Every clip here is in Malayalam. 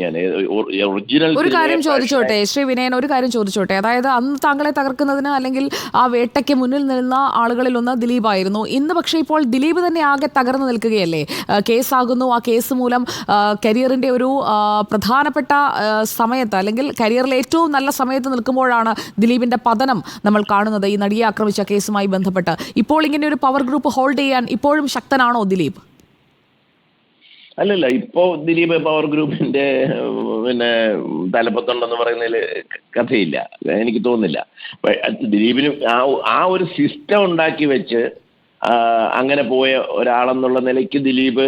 ഞാൻ ഒറിജിനൽ ഒരു കാര്യം ചോദിച്ചോട്ടെ ശ്രീ വിനയൻ ഒരു കാര്യം ചോദിച്ചോട്ടെ. അതായത് അന്ന് താങ്കളെ തകർക്കുന്നതിന് അല്ലെങ്കിൽ ആ വേട്ടയ്ക്ക് മുന്നിൽ നിന്ന ആളുകളിൽ ഒന്ന് ദിലീപ് ആയിരുന്നു ഇന്ന് പക്ഷേ ഇപ്പോൾ ദിലീപ് തന്നെ ആകെ തകർന്നു നിൽക്കുകയല്ലേ? കേസാകുന്നു. ആ കേസ് മൂലം കരിയറിന്റെ ഒരു പ്രധാനപ്പെട്ട സമയത്ത് അല്ലെങ്കിൽ കരിയറിലെ ഏറ്റവും നല്ല സമയത്ത് നിൽക്കുമ്പോഴാണ് ദിലീപിന്റെ പതനം നമ്മൾ കാണുന്നത് ഈ നടിയെ ആക്രമിച്ച കേസുമായി ബന്ധപ്പെട്ട്. ഇപ്പോൾ ഇങ്ങനെ ഒരു പവർ ഗ്രൂപ്പ് ഹോൾഡ് ചെയ്യാൻ ഇപ്പോഴും ശക്തനാണോ ദിലീപ്? അല്ലല്ല ഇപ്പോ ദിലീപ് പവർ ഗ്രൂപ്പിന്റെ പിന്നെ തലപ്പത്തുണ്ടെന്ന് പറയുന്നതിൽ കഥയില്ല. എനിക്ക് തോന്നുന്നില്ല. ദിലീപിന് ആ ആ ഒരു സിസ്റ്റം ഉണ്ടാക്കി വെച്ച് അങ്ങനെ പോയ ഒരാളെന്നുള്ള നിലയ്ക്ക് ദിലീപ്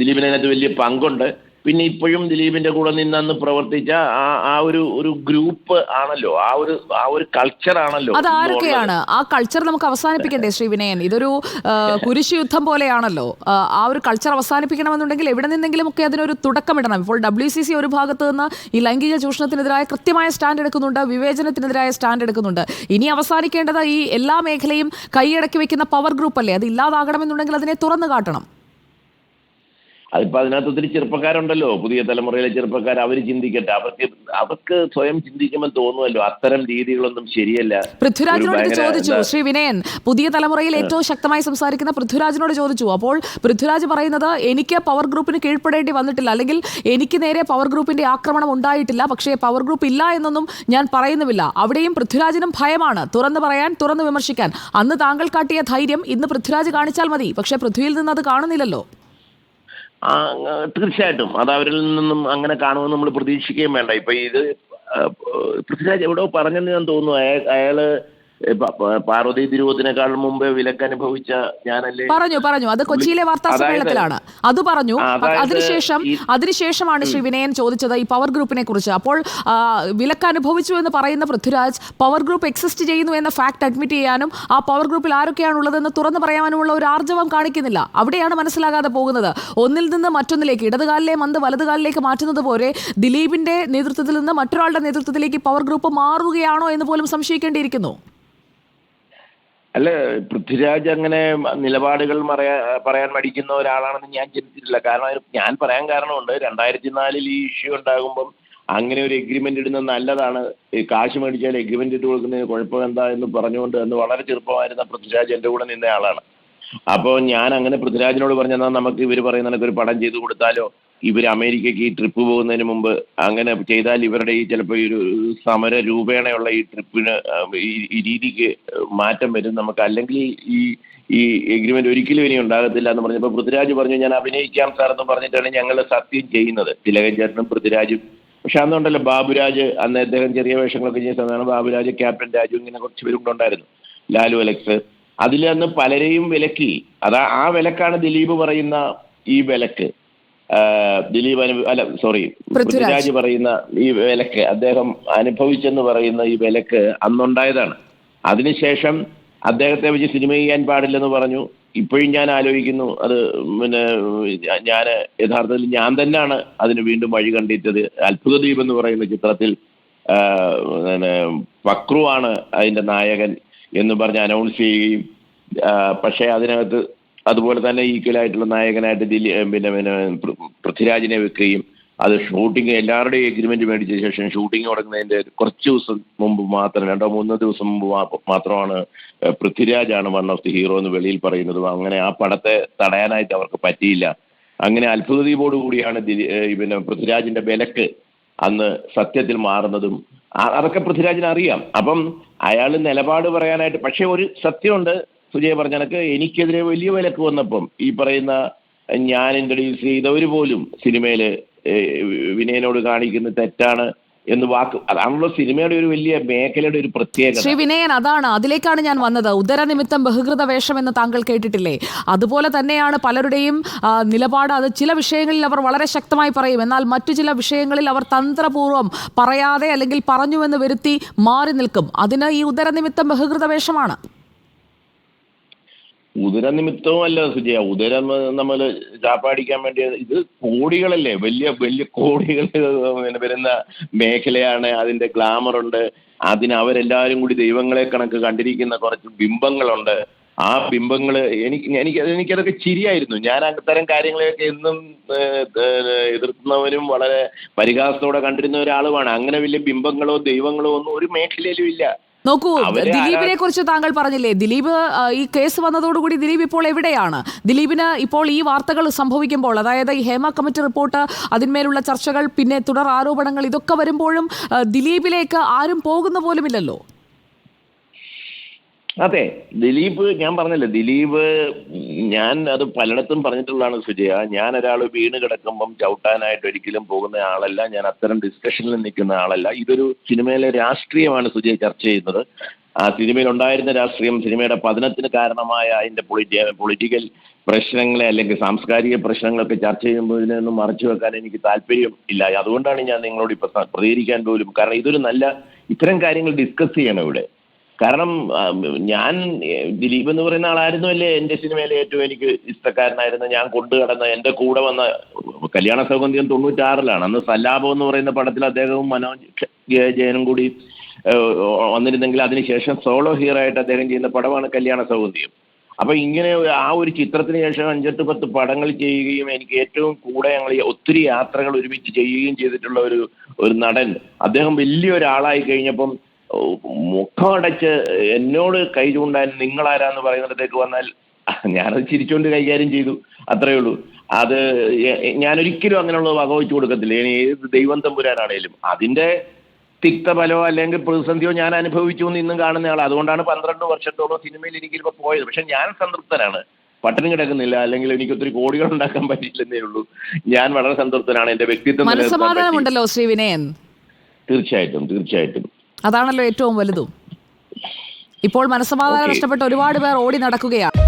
ദിലീപിന് അതിനകത്ത് വലിയ പങ്കുണ്ട്. പിന്നെ ഇപ്പോഴും ദിലീപിന്റെ കൂടെ നിന്നന്ന് പ്രവർത്തിച്ച ആ ആ ഒരു ഒരു ഗ്രൂപ്പ് ആണല്ലോ. ആ ഒരു ആ ഒരു കൾച്ചർ ആണല്ലോ അത് ആരൊക്കെയാണ്? ആ കൾച്ചർ നമുക്ക് അവസാനിപ്പിക്കണ്ടേ ശ്രീ വിനയൻ? ഇതൊരു കുരിശ് യുദ്ധം പോലെയാണല്ലോ. ആ, ആ ഒരു കൾച്ചർ അവസാനിപ്പിക്കണമെന്നുണ്ടെങ്കിൽ എവിടെ നിന്നെങ്കിലും ഒക്കെ അതിനൊരു തുടക്കം ഇടണം ഇപ്പോൾ ഡബ്ല്യു സി സി ഒരു ഭാഗത്ത് നിന്ന് ഈ ലൈംഗിക ചൂഷണത്തിനെതിരായ കൃത്യമായ സ്റ്റാൻഡ് എടുക്കുന്നുണ്ട് വിവേചനത്തിനെതിരായ സ്റ്റാൻഡ് എടുക്കുന്നുണ്ട്. ഇനി അവസാനിക്കേണ്ടത് ഈ എല്ലാ മേഖലയും കൈയടക്കി വെക്കുന്ന പവർ ഗ്രൂപ്പ് അല്ലേ? അത് ഇല്ലാതാകണമെന്നുണ്ടെങ്കിൽ അതിനെ തുറന്നു കാട്ടണം. അതിപ്പോ അതിനകത്ത് ഒത്തിരി ചെറുപ്പക്കാരുണ്ടല്ലോ. പുതിയ തലമുറയിലെ ചെറുപ്പക്കാർ അവർ ചിന്തിക്കട്ടെ. അവർക്ക് അവർക്ക് സ്വയം ചിന്തിക്കുമ്പോൾ തോന്നുമല്ലോ അത്തരം രീതികളൊന്നും ശരിയല്ല. പൃഥ്വിരാജിനോട് ചോദിച്ചു. ശ്രീ വിനയൻ പുതിയ തലമുറയിൽ ഏറ്റവും ശക്തമായി സംസാരിക്കുന്ന പൃഥ്വിരാജിനോട് ചോദിച്ചു. അപ്പോൾ പൃഥ്വിരാജ് പറയുന്നത് എനിക്ക് പവർ ഗ്രൂപ്പിന് കീഴ്പ്പെടേണ്ടി വന്നിട്ടില്ല. അല്ലെങ്കിൽ എനിക്ക് നേരെ പവർ ഗ്രൂപ്പിന്റെ ആക്രമണം ഉണ്ടായിട്ടില്ല. പക്ഷേ പവർ ഗ്രൂപ്പ് ഇല്ല എന്നൊന്നും ഞാൻ പറയുന്നുമില്ല. അവിടെയും പൃഥ്വിരാജിനും ഭയമാണ്. തുറന്നു പറയാൻ തുറന്നു വിമർശിക്കാൻ. അന്ന് താങ്കൾ കാട്ടിയ ധൈര്യം ഇന്ന് പൃഥ്വിരാജ് കാണിച്ചാൽ മതി. പക്ഷേ പൃഥ്വിയിൽ നിന്ന് അത് കാണുന്നില്ലല്ലോ. തീർച്ചയായിട്ടും. അത് അവരിൽ നിന്നും അങ്ങനെ കാണുമെന്ന് നമ്മൾ പ്രതീക്ഷിക്കുകയും വേണ്ട. ഇപ്പൊ ഇത് പൃഥ്വിരാജ് എവിടെയോ പറഞ്ഞെന്ന് ഞാൻ തോന്നുന്നു. അയാൾ പാർവതി തിരുവോത്തിനേക്കാൾ മുമ്പേ വിലക്ക് അനുഭവിച്ച ഞാനല്ലേ? പറഞ്ഞു പറഞ്ഞു. അത് കൊച്ചിയിലെ വാർത്താ സമ്മേളനത്തിലാണ്. അത് പറഞ്ഞു. അതിനുശേഷം അതിനുശേഷമാണ് ശ്രീ വിനയൻ ചോദിച്ചത് ഈ പവർ ഗ്രൂപ്പിനെ കുറിച്ച്. അപ്പോൾ വിലക്ക് അനുഭവിച്ചു എന്ന് പറയുന്ന പൃഥ്വിരാജ് പവർ ഗ്രൂപ്പ് എക്സിസ്റ്റ് ചെയ്യുന്നു എന്ന ഫാക്ട് അഡ്മിറ്റ് ചെയ്യാനും ആ പവർ ഗ്രൂപ്പിൽ ആരൊക്കെയാണ് ഉള്ളതെന്ന് തുറന്നു പറയാനുമുള്ള ഒരു ആർജവം കാണിക്കുന്നില്ല. അവിടെയാണ് മനസ്സിലാകാതെ പോകുന്നത്. ഒന്നിൽ നിന്ന് മറ്റൊന്നിലേക്ക് ഇടതുകാലിലെ മന്ത് വലതുകാലിലേക്ക് മാറ്റുന്നത് പോലെ ദിലീപിന്റെ നേതൃത്വത്തിൽ നിന്ന് മറ്റൊരാളുടെ നേതൃത്വത്തിലേക്ക് പവർ ഗ്രൂപ്പ് മാറുകയാണോ എന്ന് പോലും സംശയിക്കേണ്ടിയിരിക്കുന്നു. അല്ല പൃഥ്വിരാജ് അങ്ങനെ നിലപാടുകൾ പറയാ പറയാൻ മടിക്കുന്ന ഒരാളാണെന്ന് ഞാൻ ചിന്തിച്ചിട്ടില്ല. കാരണം അതിന് ഞാൻ പറയാൻ കാരണമുണ്ട്. രണ്ടായിരത്തി നാലിൽ ഈ ഇഷ്യൂ ഉണ്ടാകുമ്പം അങ്ങനെ ഒരു എഗ്രിമെന്റ് ഇടുന്നത് നല്ലതാണ്. ഈ കാശ് മേടിച്ചാൽ എഗ്രിമെന്റ് ഇട്ട് കൊടുക്കുന്നതിന് കുഴപ്പം എന്താ എന്ന് പറഞ്ഞുകൊണ്ട് അന്ന് വളരെ ചെറുപ്പമായിരുന്ന പൃഥ്വിരാജ് എന്റെ കൂടെ നിന്ന ആളാണ്. അപ്പോൾ ഞാൻ അങ്ങനെ പൃഥ്വിരാജിനോട് പറഞ്ഞാൽ നമുക്ക് ഇവർ പറയുന്ന ഒരു പടം ചെയ്തു കൊടുത്താലോ? ഇവർ അമേരിക്കയ്ക്ക് ഈ ട്രിപ്പ് പോകുന്നതിന് മുമ്പ് അങ്ങനെ ചെയ്താൽ ഇവരുടെ ഈ ചിലപ്പോൾ ഈ ഒരു സമര രൂപേണയുള്ള ഈ ട്രിപ്പിന് ഈ രീതിക്ക് മാറ്റം വരും നമുക്ക്. അല്ലെങ്കിൽ ഈ ഈ എഗ്രിമെന്റ് ഒരിക്കലും ഇനി ഉണ്ടാകത്തില്ല എന്ന് പറഞ്ഞപ്പോൾ പൃഥ്വിരാജ് പറഞ്ഞു ഞാൻ അഭിനയിക്കാം സാർ എന്ന് പറഞ്ഞിട്ടാണ് ഞങ്ങൾ സത്യം ചെയ്യുന്നത്. തിലകൻ ചേട്ടനും പൃഥ്വിരാജും. പക്ഷെ അന്നുണ്ടല്ലോ ബാബുരാജ് അന്ന് അദ്ദേഹം ചെറിയ വേഷങ്ങളൊക്കെ ചെയ്യുന്ന സമയമാണ് ബാബുരാജ് ക്യാപ്റ്റൻ രാജു ഇങ്ങനെ കുറച്ച് പേരുണ്ടായിരുന്നു ലാലു അലക്സ്. അതിൽ അന്ന് പലരെയും വിലക്കി. അതാ ആ വിലക്കാണ് ദിലീപ് പറയുന്ന ഈ വിലക്ക്. ദിലീപ് അനു അല്ല സോറി പൃഥ്വിരാജ്. പറയുന്ന ഈ വിലക്ക് അദ്ദേഹം അനുഭവിച്ചെന്ന് പറയുന്ന ഈ വിലക്ക് അന്നുണ്ടായതാണ്. അതിനുശേഷം അദ്ദേഹത്തെ വെച്ച് സിനിമ ചെയ്യാൻ പാടില്ലെന്ന് പറഞ്ഞു. ഇപ്പോഴും ഞാൻ ആലോചിക്കുന്നു അത് പിന്നെ ഞാൻ യഥാർത്ഥത്തിൽ ഞാൻ തന്നെയാണ് അതിന് വീണ്ടും വഴി കണ്ടെത്തിയത്. അത്ഭുതദ്വീപ് എന്ന് പറയുന്ന ചിത്രത്തിൽ പിന്നെ പക്രു ആണ് അതിന്റെ നായകൻ എന്ന് പറഞ്ഞ് അനൗൺസ് ചെയ്യുകയും പക്ഷേ അതിനകത്ത് അതുപോലെ തന്നെ ഈക്വൽ ആയിട്ടുള്ള നായകനായിട്ട് ദില്ലി പിന്നെ പിന്നെ പൃഥ്വിരാജിനെ വെക്കുകയും അത് ഷൂട്ടിംഗ് എല്ലാവരുടെയും എഗ്രിമെന്റ് മേടിച്ച ശേഷം ഷൂട്ടിംഗ് തുടങ്ങുന്നതിന്റെ കുറച്ച് ദിവസം മുമ്പ് മാത്രം രണ്ടോ മൂന്നോ ദിവസം മുമ്പ് മാത്രമാണ് പൃഥ്വിരാജാണ് വൺ ഓഫ് ദി ഹീറോ എന്ന് വെളിയിൽ പറയുന്നതും. അങ്ങനെ ആ പടത്തെ തടയാനായിട്ട് അവർക്ക് പറ്റിയില്ല. അങ്ങനെ അത്ഭുതദ്വീപോട് കൂടിയാണ് ദിലി- പിന്നെ പൃഥ്വിരാജിന്റെ വിലക്ക് അന്ന് സത്യത്തിൽ മാറുന്നതും. അതൊക്കെ പൃഥ്വിരാജിന് അറിയാം അപ്പം അയാൾ നിലപാട് പറയാനായിട്ട് പക്ഷെ ഒരു സത്യമുണ്ട്. സുജയ പറഞ്ഞ കണക്ക് എനിക്കെതിരെ വലിയ വിലക്ക് വന്നപ്പം ഈ പറയുന്ന ഞാൻ ഇൻട്രൊഡ്യൂസ് ചെയ്തവർ പോലും സിനിമയിൽ വിനയനോട് കാണിക്കുന്ന തെറ്റാണ് എന്ന് വാക്ക് അതാണല്ലോ സിനിമയുടെ ഒരു വലിയ മേഖലയുടെ ഒരു പ്രത്യേകത. ശ്രീ വിനയൻ അതാണ്. അതിലേക്കാണ് ഞാൻ വന്നത്. ഉദരനിമിത്തം ബഹുകൃത വേഷം എന്ന് താങ്കൾ കേട്ടിട്ടില്ലേ? അതുപോലെ തന്നെയാണ് പലരുടെയും നിലപാട്. അത് ചില വിഷയങ്ങളിൽ അവർ വളരെ ശക്തമായി പറയും. എന്നാൽ മറ്റു ചില വിഷയങ്ങളിൽ അവർ തന്ത്രപൂർവം പറയാതെ അല്ലെങ്കിൽ പറഞ്ഞുവെന്ന് വരുത്തി മാറി നിൽക്കും. അതിന് ഈ ഉദരനിമിത്തം ബഹുകൃത വേഷമാണ്. ഉദരനിമിത്തവും അല്ല സുജയ. ഉദരം നമ്മൾ ചാപ്പാടിക്കാൻ വേണ്ടി ഇത് കോടികളല്ലേ. വലിയ വലിയ കോടികൾ വരുന്ന മേഖലയാണ്. അതിന്റെ ഗ്ലാമർ ഉണ്ട്. അതിന് അവരെല്ലാവരും കൂടി ദൈവങ്ങളെ കണക്ക് കണ്ടിരിക്കുന്ന കുറച്ച് ബിംബങ്ങളുണ്ട്. ആ ബിംബങ്ങൾ എനിക്ക് എനിക്ക് എനിക്കതൊക്കെ ചിരിയായിരുന്നു. ഞാൻ അത്തരം കാര്യങ്ങളെയൊക്കെ എന്നും ഏഹ്, വളരെ പരിഹാസത്തോടെ കണ്ടിരുന്ന ഒരാളുമാണ്. അങ്ങനെ വലിയ ബിംബങ്ങളോ ദൈവങ്ങളോ ഒന്നും ഒരു മേഖലയിലും ഇല്ല. നോക്കൂ ദിലീപിനെ കുറിച്ച് താങ്കൾ പറഞ്ഞില്ലേ ദിലീപ് ഈ കേസ് വന്നതോടുകൂടി ദിലീപ് ഇപ്പോൾ എവിടെയാണ്? ദിലീപിന് ഇപ്പോൾ ഈ വാർത്തകൾ സംഭവിക്കുമ്പോൾ അതായത് ഈ ഹേമ കമ്മിറ്റി റിപ്പോർട്ട് അതിന്മേലുള്ള ചർച്ചകൾ പിന്നെ തുടർ ആരോപണങ്ങൾ ഇതൊക്കെ വരുമ്പോഴും ദിലീപിലേക്ക് ആരും പോകുന്ന പോലുമില്ലല്ലോ. അതെ ദിലീപ് ഞാൻ പറഞ്ഞല്ലോ ദിലീപ് ഞാൻ അത് പലയിടത്തും പറഞ്ഞിട്ടുള്ളതാണ് സുജയ. ഞാൻ ഒരാൾ വീണ് കിടക്കുമ്പം ചവിട്ടാനായിട്ട് ഒരിക്കലും പോകുന്ന ആളല്ല. ഞാൻ അത്തരം ഡിസ്കഷനിൽ നിൽക്കുന്ന ആളല്ല. ഇതൊരു സിനിമയിലെ രാഷ്ട്രീയമാണ് സുജയ ചർച്ച ചെയ്യുന്നത്. ആ സിനിമയിൽ ഉണ്ടായിരുന്ന രാഷ്ട്രീയം സിനിമയുടെ പതനത്തിന് കാരണമായ അതിന്റെ പൊളിറ്റി പൊളിറ്റിക്കൽ പ്രശ്നങ്ങളെ അല്ലെങ്കിൽ സാംസ്കാരിക പ്രശ്നങ്ങളൊക്കെ ചർച്ച ചെയ്യുമ്പോൾ ഇതിനൊന്നും മറച്ചു വെക്കാൻ എനിക്ക് താല്പര്യം ഇല്ല. അതുകൊണ്ടാണ് ഞാൻ നിങ്ങളോട് ഇപ്പൊ പ്രതികരിക്കാൻ പോലും കാരണം ഇതൊരു നല്ല ഇത്തരം കാര്യങ്ങൾ ഡിസ്കസ് ചെയ്യണം ഇവിടെ. കാരണം ഞാൻ ദിലീപ് എന്ന് പറയുന്ന ആളായിരുന്നു അല്ലേ എന്റെ സിനിമയിലെ ഏറ്റവും എനിക്ക് ഇഷ്ടക്കാരനായിരുന്ന ഞാൻ കൊണ്ടു കടന്ന എന്റെ കൂടെ വന്ന കല്യാണ സൗഗന്ധികം തൊണ്ണൂറ്റാറിലാണ്. അന്ന് സല്ലാപം എന്ന് പറയുന്ന പടത്തിൽ അദ്ദേഹവും മനോജ് ജയ- ജയനും കൂടി വന്നിരുന്നെങ്കിൽ അതിനുശേഷം സോളോ ഹീറോ ആയിട്ട് അദ്ദേഹം ചെയ്യുന്ന പടമാണ് കല്യാണ സൗകര്യം അപ്പൊ ഇങ്ങനെ ആ ഒരു ചിത്രത്തിന് ശേഷം അഞ്ചെട്ട് പത്ത് പടങ്ങൾ ചെയ്യുകയും എനിക്ക് ഏറ്റവും കൂടെ ഞങ്ങൾ ഒത്തിരി യാത്രകൾ ഒരുമിച്ച് ചെയ്യുകയും ചെയ്തിട്ടുള്ള ഒരു ഒരു നടൻ. അദ്ദേഹം വലിയൊരാളായി കഴിഞ്ഞപ്പം ഓ, മുഖമടച്ച് എന്നോട് കൈ ചൂണ്ടാൻ നിങ്ങളാരാന്ന് പറയുന്നിടത്തേക്ക് വന്നാൽ ഞാനത് ചിരിച്ചുകൊണ്ട് കൈകാര്യം ചെയ്തു. അത്രയേ ഉള്ളൂ. അത് ഞാനൊരിക്കലും അങ്ങനെയുള്ളത് വകവെച്ചു കൊടുക്കത്തില്ല. ഇനി ഏത് ദൈവം തമ്പുരാനാണേലും. അതിന്റെ തിക്തഫലോ അല്ലെങ്കിൽ പ്രതിസന്ധിയോ ഞാൻ അനുഭവിച്ചു എന്ന് ഇന്നും കാണുന്ന ആൾ അതുകൊണ്ടാണ് പന്ത്രണ്ട് വർഷത്തോളം സിനിമയിൽ എനിക്ക് ഇപ്പൊ പോയത്. പക്ഷെ ഞാൻ സംതൃപ്തനാണ്. പട്ടിണി കിടക്കുന്നില്ല. അല്ലെങ്കിൽ എനിക്ക് ഒത്തിരി കോടികൾ ഉണ്ടാക്കാൻ പറ്റിയില്ലെന്നേ ഉള്ളൂ. ഞാൻ വളരെ സംതൃപ്തനാണ്. എന്റെ വ്യക്തിത്വം തീർച്ചയായിട്ടും തീർച്ചയായിട്ടും. അതാണല്ലോ ഏറ്റവും വലുതും. ഇപ്പോൾ മനസ്സമാധാനം നഷ്ടപ്പെട്ട ഒരുപാട് പേർ ഓടി നടക്കുകയാണ്.